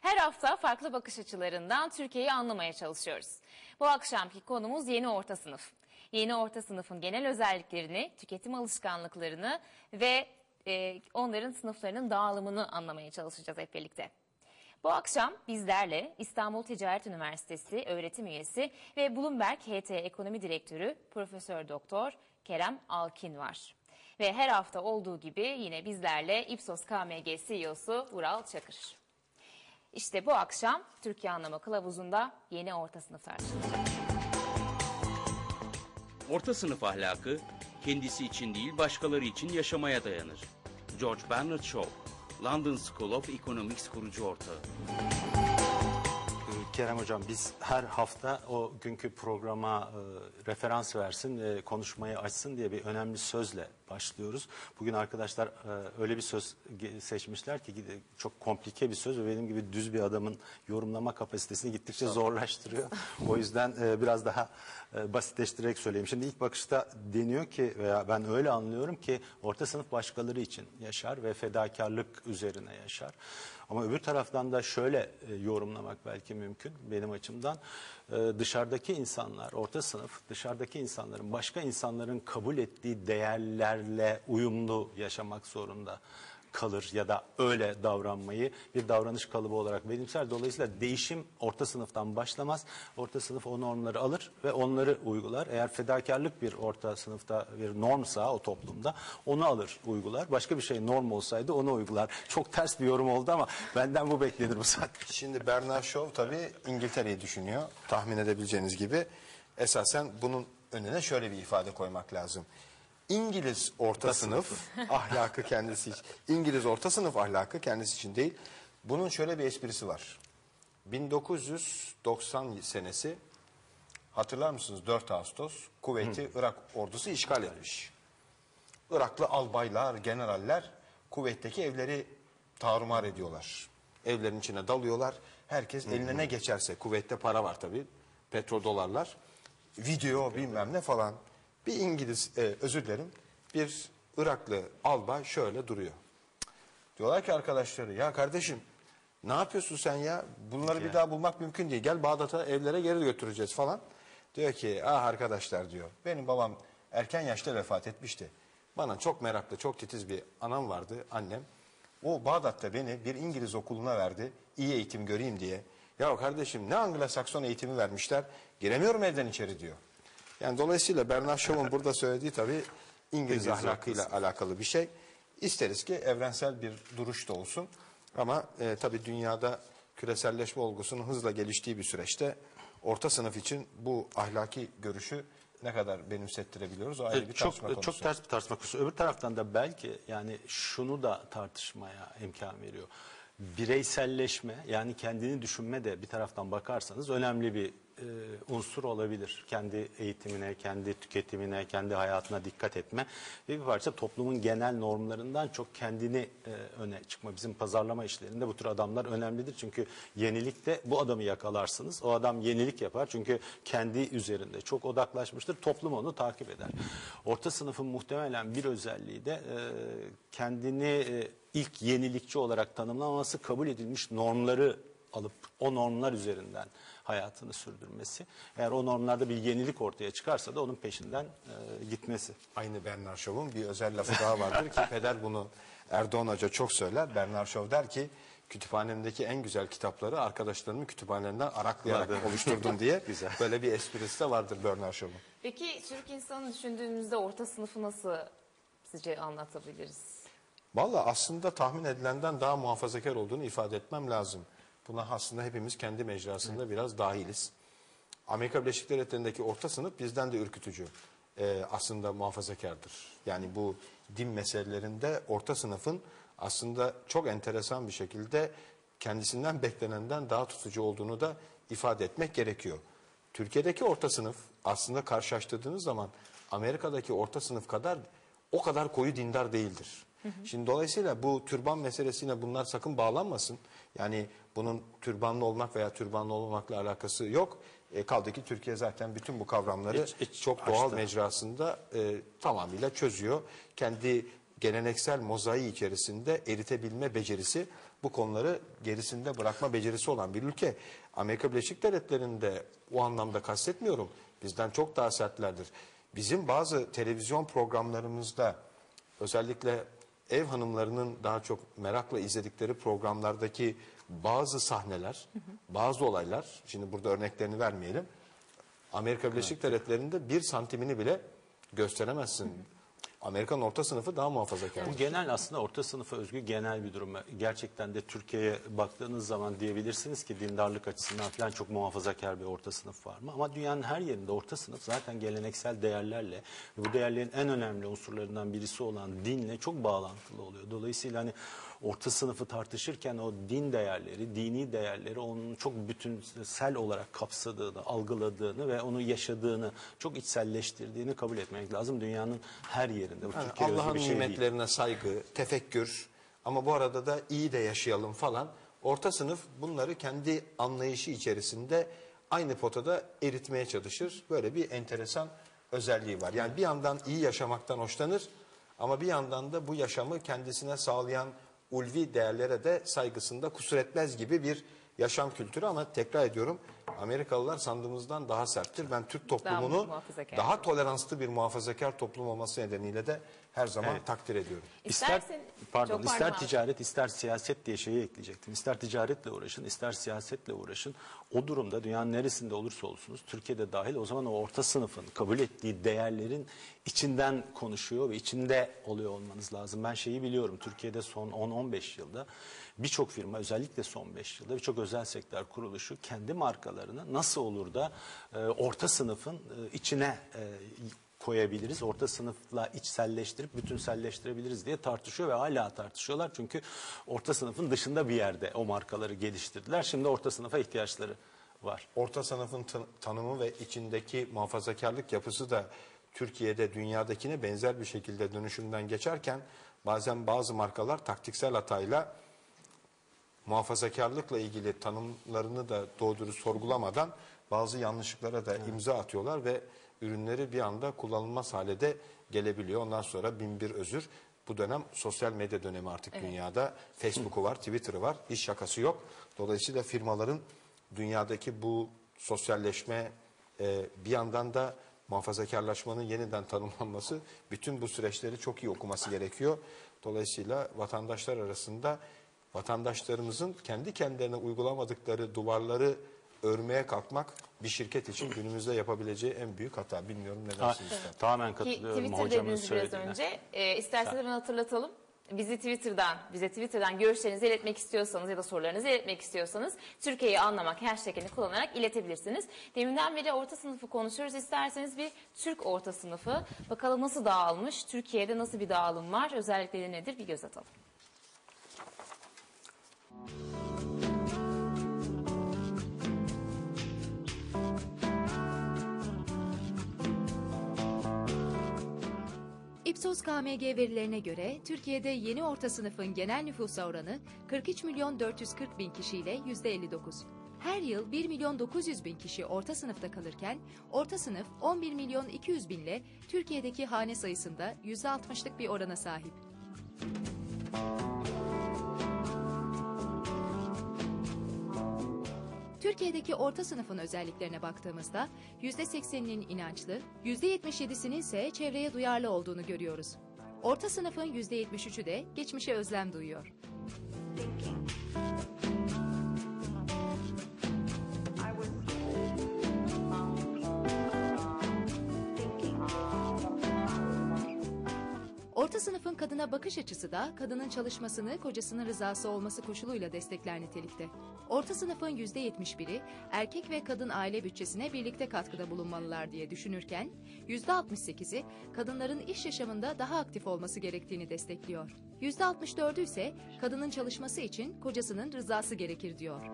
Her hafta farklı bakış açılarından Türkiye'yi anlamaya çalışıyoruz. Bu akşamki konumuz yeni orta sınıf. Yeni orta sınıfın genel özelliklerini, tüketim alışkanlıklarını ve e, onların sınıflarının dağılımını anlamaya çalışacağız hep birlikte. Bu akşam bizlerle İstanbul Ticaret Üniversitesi öğretim üyesi ve Bloomberg HT Ekonomi Direktörü Profesör Doktor Kerem Alkin var. Ve her hafta olduğu gibi yine bizlerle Ipsos KMG CEO'su Vural Çakır. İşte bu akşam Türkiye Anlamı Kılavuzu'nda yeni orta sınıf tartışılacak. Orta sınıf ahlakı kendisi için değil başkaları için yaşamaya dayanır. George Bernard Shaw, London School of Economics kurucu ortağı. Kerem Hocam biz her hafta o günkü programa e, referans versin, e, konuşmayı açsın diye bir önemli sözle başlıyoruz. Bugün arkadaşlar e, öyle bir söz seçmişler ki çok komplike bir söz ve benim gibi düz bir adamın yorumlama kapasitesini gittikçe zorlaştırıyor. o yüzden e, biraz daha e, basitleştirerek söyleyeyim. Şimdi ilk bakışta deniyor ki veya ben öyle anlıyorum ki orta sınıf başkaları için yaşar ve fedakarlık üzerine yaşar. Ama öbür taraftan da şöyle e, yorumlamak belki mümkün benim açımdan. E, dışarıdaki insanlar, orta sınıf dışarıdaki insanların başka insanların kabul ettiği değerlerle uyumlu yaşamak zorunda kalır ya da öyle davranmayı bir davranış kalıbı olarak benimser. Dolayısıyla değişim orta sınıftan başlamaz. Orta sınıf o normları alır ve onları uygular. Eğer fedakarlık bir orta sınıfta bir normsa o toplumda onu alır, uygular. Başka bir şey norm olsaydı onu uygular. Çok ters bir yorum oldu ama benden bu beklenir bu saatte. Şimdi Bernard Shaw tabii İngiltere'yi düşünüyor. Tahmin edebileceğiniz gibi. Esasen bunun önüne şöyle bir ifade koymak lazım. İngiliz orta sınıf ahlakı kendisi için. İngiliz orta sınıf ahlakı kendisi için değil. Bunun şöyle bir esprisi var. 1990 senesi hatırlar mısınız 4 Ağustos kuvveti Irak ordusu işgal etmiş. Iraklı albaylar, generaller kuvvetteki evleri tarumar ediyorlar. Evlerin içine dalıyorlar. Herkes eline ne geçerse, kuvvette para var tabii, petrol dolarlar, video bilmem ne falan. Bir İngiliz, e, özür dilerim, bir Iraklı albay şöyle duruyor. Diyorlar ki arkadaşları, ya kardeşim ne yapıyorsun sen ya? Bunları bir daha bulmak mümkün değil. Gel Bağdat'a evlere geri götüreceğiz falan. Diyor ki ah arkadaşlar diyor. Benim babam erken yaşta vefat etmişti. Bana çok meraklı, çok titiz bir anam vardı, annem. O Bağdat'ta beni bir İngiliz okuluna verdi. iyi eğitim göreyim diye. Ya kardeşim ne Anglo-Sakson eğitimi vermişler. Giremiyorum evden içeri diyor. Yani dolayısıyla Bernard Shaw'un burada söylediği tabii İngiliz ahlakıyla alakalı bir şey. İsteriz ki evrensel bir duruş da olsun. Ama e, tabii dünyada küreselleşme olgusunun hızla geliştiği bir süreçte orta sınıf için bu ahlaki görüşü ne kadar benimsettirebiliyoruz o ayrı bir çok tartışma konusu. çok ters bir tartışma konusu. Öbür taraftan da belki yani şunu da tartışmaya imkan veriyor. Bireyselleşme yani kendini düşünme de bir taraftan bakarsanız önemli bir e, unsur olabilir. Kendi eğitimine, kendi tüketimine, kendi hayatına dikkat etme ve bir parça toplumun genel normlarından çok kendini e, öne çıkma. Bizim pazarlama işlerinde bu tür adamlar önemlidir. Çünkü yenilikte bu adamı yakalarsınız. O adam yenilik yapar çünkü kendi üzerinde çok odaklaşmıştır. Toplum onu takip eder. Orta sınıfın muhtemelen bir özelliği de e, kendini e, ilk yenilikçi olarak tanımlaması kabul edilmiş normları alıp o normlar üzerinden hayatını sürdürmesi. Eğer o normlarda bir yenilik ortaya çıkarsa da onun peşinden e, gitmesi. Aynı Bernard Shaw'un bir özel lafı daha vardır ki peder bunu Erdoğan Hoca çok söyler. Bernard Shaw der ki kütüphanemdeki en güzel kitapları arkadaşlarımın kütüphanelerinden araklayarak Vardır. oluşturdum diye Güzel. böyle bir esprisi de vardır Bernard Shaw'un. Peki Türk insanı düşündüğümüzde orta sınıfı nasıl sizce anlatabiliriz? Valla aslında tahmin edilenden daha muhafazakar olduğunu ifade etmem lazım. Buna aslında hepimiz kendi mecrasında biraz dahiliz. Amerika Birleşik Devletleri'ndeki orta sınıf bizden de ürkütücü. Ee, aslında muhafazakardır. Yani bu din meselelerinde orta sınıfın aslında çok enteresan bir şekilde kendisinden beklenenden daha tutucu olduğunu da ifade etmek gerekiyor. Türkiye'deki orta sınıf aslında karşılaştırdığınız zaman Amerika'daki orta sınıf kadar o kadar koyu dindar değildir. Şimdi dolayısıyla bu türban meselesiyle bunlar sakın bağlanmasın. Yani bunun türbanlı olmak veya türbanlı olmamakla alakası yok. E, kaldı ki Türkiye zaten bütün bu kavramları İç- iç çok doğal açtı. mecrasında e, tamamıyla çözüyor. Kendi geleneksel mozaiği içerisinde eritebilme becerisi, bu konuları gerisinde bırakma becerisi olan bir ülke. Amerika Birleşik Devletleri'nde o anlamda kastetmiyorum. Bizden çok daha sertlerdir. Bizim bazı televizyon programlarımızda özellikle ev hanımlarının daha çok merakla izledikleri programlardaki bazı sahneler, bazı olaylar, şimdi burada örneklerini vermeyelim. Amerika Birleşik Devletleri'nde bir santimini bile gösteremezsin. Amerikan orta sınıfı daha muhafazakar. Bu genel aslında orta sınıfa özgü genel bir durum. Gerçekten de Türkiye'ye baktığınız zaman diyebilirsiniz ki dindarlık açısından falan çok muhafazakar bir orta sınıf var mı? Ama dünyanın her yerinde orta sınıf zaten geleneksel değerlerle bu değerlerin en önemli unsurlarından birisi olan dinle çok bağlantılı oluyor. Dolayısıyla hani orta sınıfı tartışırken o din değerleri, dini değerleri onun çok bütünsel olarak kapsadığını, algıladığını ve onu yaşadığını, çok içselleştirdiğini kabul etmek lazım. Dünyanın her yerinde. Bu Yani Türkiye Allah'ın bir şey değil. nimetlerine saygı, tefekkür ama bu arada da iyi de yaşayalım falan. Orta sınıf bunları kendi anlayışı içerisinde aynı potada eritmeye çalışır. Böyle bir enteresan özelliği var. Yani bir yandan iyi yaşamaktan hoşlanır ama bir yandan da bu yaşamı kendisine sağlayan ulvi değerlere de saygısında kusur etmez gibi bir yaşam kültürü ama tekrar ediyorum Amerikalılar sandığımızdan daha serttir. Ben Türk toplumunu muhafazakar. daha toleranslı bir muhafazakar toplum olması nedeniyle de her zaman takdir ediyorum. İster, İstersen- pardon, Çok ister pardon abi. ticaret, ister siyaset diye şeyi ekleyecektim. İster ticaretle uğraşın, ister siyasetle uğraşın. O durumda dünyanın neresinde olursa olsunuz, Türkiye'de dahil o zaman o orta sınıfın kabul ettiği değerlerin içinden konuşuyor ve içinde oluyor olmanız lazım. Ben şeyi biliyorum, Türkiye'de son 10-15 yılda birçok firma, özellikle son 5 yılda birçok özel sektör kuruluşu kendi markalarını nasıl olur da e, orta sınıfın e, içine e, koyabiliriz. Orta sınıfla içselleştirip bütünselleştirebiliriz diye tartışıyor ve hala tartışıyorlar. Çünkü orta sınıfın dışında bir yerde o markaları geliştirdiler. Şimdi orta sınıfa ihtiyaçları var. Orta sınıfın tan- tanımı ve içindeki muhafazakarlık yapısı da Türkiye'de dünyadakine benzer bir şekilde dönüşümden geçerken bazen bazı markalar taktiksel hatayla muhafazakarlıkla ilgili tanımlarını da doğru sorgulamadan bazı yanlışlıklara da imza atıyorlar ve ürünleri bir anda kullanılmaz hale de gelebiliyor. Ondan sonra bin bir özür. Bu dönem sosyal medya dönemi artık dünyada. Facebook'u var, Twitter'ı var. Hiç şakası yok. Dolayısıyla firmaların dünyadaki bu sosyalleşme e, bir yandan da muhafazakarlaşmanın yeniden tanımlanması bütün bu süreçleri çok iyi okuması gerekiyor. Dolayısıyla vatandaşlar arasında vatandaşlarımızın kendi kendilerine uygulamadıkları duvarları örmeye kalkmak bir şirket için günümüzde yapabileceği en büyük hata. Bilmiyorum ne Ha, dersiniz üstad? tamamen katılıyorum Twitter hocamın dediniz biraz söylediğine. önce. E, isterseniz hemen hatırlatalım. Bizi Twitter'dan, bize Twitter'dan görüşlerinizi iletmek istiyorsanız ya da sorularınızı iletmek istiyorsanız Türkiye'yi anlamak hashtagini kullanarak iletebilirsiniz. Deminden beri orta sınıfı konuşuyoruz. İsterseniz bir Türk orta sınıfı bakalım nasıl dağılmış, Türkiye'de nasıl bir dağılım var, özellikleri nedir bir göz atalım. Ipsos KMG verilerine göre Türkiye'de yeni orta sınıfın genel nüfusa oranı 43 milyon 440 bin kişiyle %59. Her yıl 1 milyon 900 bin kişi orta sınıfta kalırken orta sınıf 11 milyon 200 binle Türkiye'deki hane sayısında %60'lık bir orana sahip. Türkiye'deki orta sınıfın özelliklerine baktığımızda %80'inin inançlı, %77'sinin ise çevreye duyarlı olduğunu görüyoruz. Orta sınıfın %73'ü de geçmişe özlem duyuyor. Orta sınıfın kadına bakış açısı da kadının çalışmasını kocasının rızası olması koşuluyla destekler nitelikte. Orta sınıfın %71'i erkek ve kadın aile bütçesine birlikte katkıda bulunmalılar diye düşünürken %68'i kadınların iş yaşamında daha aktif olması gerektiğini destekliyor. %64'ü ise kadının çalışması için kocasının rızası gerekir diyor.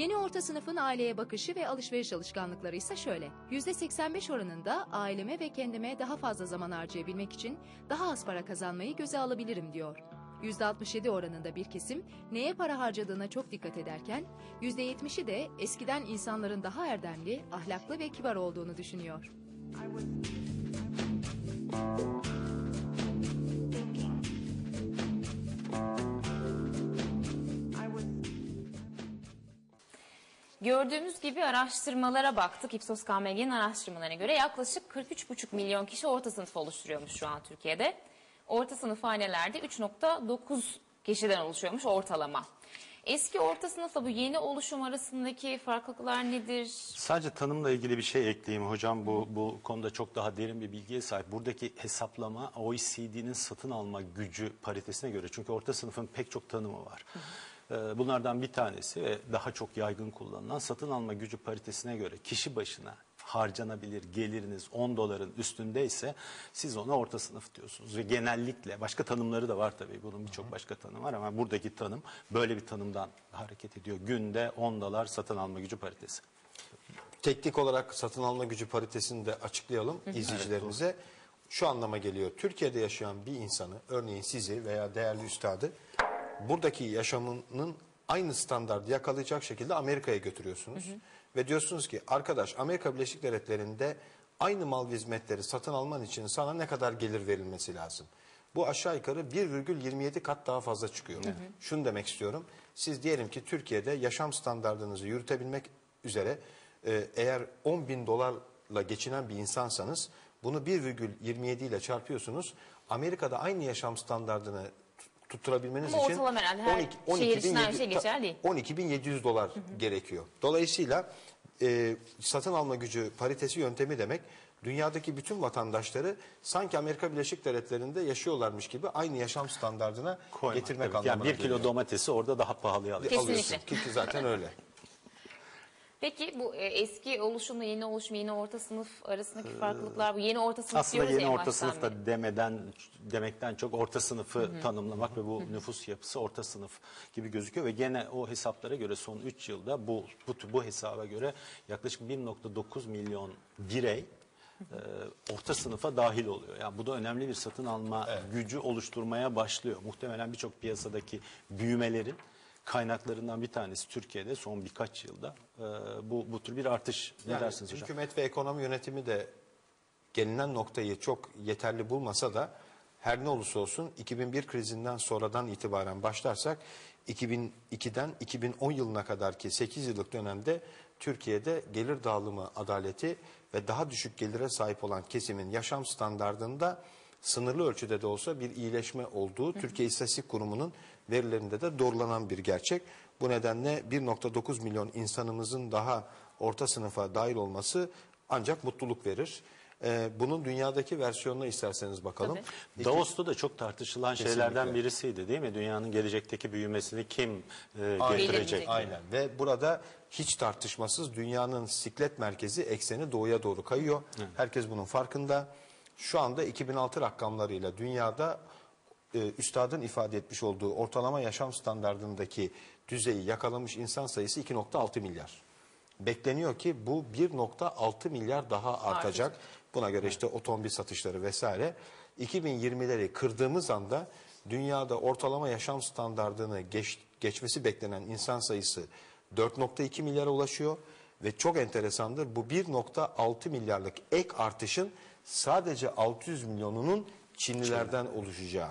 Yeni orta sınıfın aileye bakışı ve alışveriş alışkanlıkları ise şöyle. %85 oranında aileme ve kendime daha fazla zaman harcayabilmek için daha az para kazanmayı göze alabilirim diyor. %67 oranında bir kesim neye para harcadığına çok dikkat ederken %70'i de eskiden insanların daha erdemli, ahlaklı ve kibar olduğunu düşünüyor. Gördüğümüz gibi araştırmalara baktık. Ipsos KMG'nin araştırmalarına göre yaklaşık 43,5 milyon kişi orta sınıf oluşturuyormuş şu an Türkiye'de. Orta sınıf hanelerde 3,9 kişiden oluşuyormuş ortalama. Eski orta sınıfla bu yeni oluşum arasındaki farklılıklar nedir? Sadece tanımla ilgili bir şey ekleyeyim hocam. Bu, bu konuda çok daha derin bir bilgiye sahip. Buradaki hesaplama OECD'nin satın alma gücü paritesine göre. Çünkü orta sınıfın pek çok tanımı var. Ee, Bunlardan bir tanesi ve daha çok yaygın kullanılan satın alma gücü paritesine göre kişi başına harcanabilir geliriniz 10 doların üstündeyse siz ona orta sınıf diyorsunuz. Ve genellikle başka tanımları da var tabii bunun birçok başka tanım var ama buradaki tanım böyle bir tanımdan hareket ediyor. Günde 10 dolar satın alma gücü paritesi. Teknik olarak satın alma gücü paritesini de açıklayalım izleyicilerimize. Şu anlama geliyor. Türkiye'de yaşayan bir insanı, örneğin sizi veya değerli üstadı, buradaki yaşamının aynı standardı yakalayacak şekilde Amerika'ya götürüyorsunuz. Ve diyorsunuz ki arkadaş Amerika Birleşik Devletleri'nde aynı mal ve hizmetleri satın alman için sana ne kadar gelir verilmesi lazım? Bu aşağı yukarı 1,27 kat daha fazla çıkıyor. Şunu demek istiyorum. Siz diyelim ki Türkiye'de yaşam standartınızı yürütebilmek üzere e, eğer 10 bin dolarla geçinen bir insansanız bunu 1,27 ile çarpıyorsunuz. Amerika'da aynı yaşam standartını tutturabilmeniz Ama için ortalama herhalde her şehir için aynı şey geçerli değil. 12.700 dolar gerekiyor. Dolayısıyla e, satın alma gücü paritesi yöntemi demek dünyadaki bütün vatandaşları sanki Amerika Birleşik Devletleri'nde yaşıyorlarmış gibi aynı yaşam standardına Koymak, getirmek tabii. anlamına Yani bir kilo geliyor. domatesi orada daha pahalıya alıyor. Kesinlikle. alıyorsun. Ki ki zaten öyle. Peki bu e, eski oluşumla yeni oluşum, yeni orta sınıf arasındaki farklılıklar bu yeni orta sınıf Aslında diyoruz yeni ya orta baştan sınıf beri. da demeden demekten çok orta sınıfı tanımlamak ve bu nüfus yapısı orta sınıf gibi gözüküyor ve gene o hesaplara göre son 3 yılda bu bu, bu hesaba göre yaklaşık 1.9 milyon birey e, orta sınıfa dahil oluyor. Yani bu da önemli bir satın alma gücü oluşturmaya başlıyor. Muhtemelen birçok piyasadaki büyümelerin kaynaklarından bir tanesi Türkiye'de son birkaç yılda e, bu bu tür bir artış. Ne Yani dersiniz hocam? Hükümet ve ekonomi yönetimi de gelinen noktayı çok yeterli bulmasa da her ne olursa olsun 2001 krizinden sonradan itibaren başlarsak 2002'den 2010 yılına kadar ki 8 yıllık dönemde Türkiye'de gelir dağılımı adaleti ve daha düşük gelire sahip olan kesimin yaşam standardında sınırlı ölçüde de olsa bir iyileşme olduğu Türkiye İstatistik Kurumu'nun verilerinde de doğrulanan bir gerçek. Bu nedenle 1.9 milyon insanımızın daha orta sınıfa dahil olması ancak mutluluk verir. Ee, bunun dünyadaki versiyonuna isterseniz bakalım. Tabii. Davos'ta da çok tartışılan Kesinlikle. şeylerden birisiydi değil mi? Dünyanın gelecekteki büyümesini kim e, Aynen. getirecek? Aynen ve burada hiç tartışmasız dünyanın siklet merkezi ekseni doğuya doğru kayıyor. Herkes bunun farkında. Şu anda 2006 rakamlarıyla dünyada e, üstadın ifade etmiş olduğu ortalama yaşam standartındaki düzeyi yakalamış insan sayısı 2.6 milyar. Bekleniyor ki bu 1.6 milyar daha artacak. Buna göre işte otomobil satışları vesaire. 2020'leri kırdığımız anda dünyada ortalama yaşam standardını geç, geçmesi beklenen insan sayısı 4.2 milyara ulaşıyor. Ve çok enteresandır bu 1.6 milyarlık ek artışın sadece 600 milyonunun Çinlilerden oluşacağı.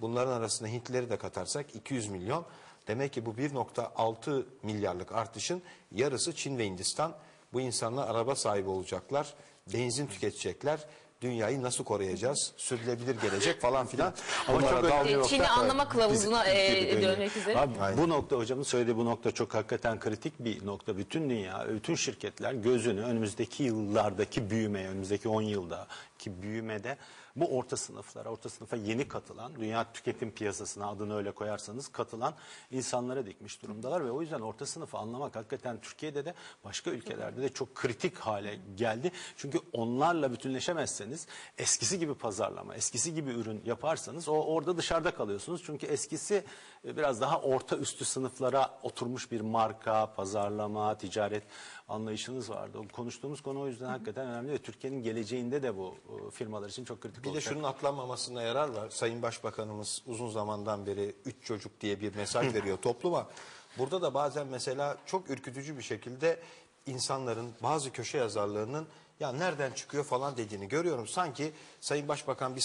Bunların arasında Hintlileri de katarsak 200 milyon. Demek ki bu 1.6 milyarlık artışın yarısı Çin ve Hindistan. Bu insanlar araba sahibi olacaklar, benzin tüketecekler. Dünyayı nasıl koruyacağız? Sürdürülebilir gelecek falan filan. Ama Bunlara çok önemli. Çin'i anlama kılavuzuna e, dönmek üzere. Abi, bu nokta hocamın söylediği bu nokta çok hakikaten kritik bir nokta. Bütün dünya, bütün şirketler gözünü önümüzdeki yıllardaki büyümeye, önümüzdeki 10 yıldaki büyümede bu orta sınıflara, orta sınıfa yeni katılan, dünya tüketim piyasasına adını öyle koyarsanız katılan insanlara dikmiş durumdalar ve o yüzden orta sınıfı anlamak hakikaten Türkiye'de de başka ülkelerde de çok kritik hale geldi. Çünkü onlarla bütünleşemezseniz eskisi gibi pazarlama, eskisi gibi ürün yaparsanız o orada dışarıda kalıyorsunuz. Çünkü eskisi e, biraz daha orta üstü sınıflara oturmuş bir marka, pazarlama, ticaret anlayışınız vardı. Konuştuğumuz konu o yüzden hakikaten önemli ve Türkiye'nin geleceğinde de bu e, firmalar için çok kritik Bir de olacak. şunun atlanmamasına yarar var. Sayın Başbakanımız uzun zamandan beri üç çocuk diye bir mesaj veriyor topluma. Burada da bazen mesela çok ürkütücü bir şekilde insanların bazı köşe yazarlarının ya nereden çıkıyor falan dediğini görüyorum. Sanki Sayın Başbakan bir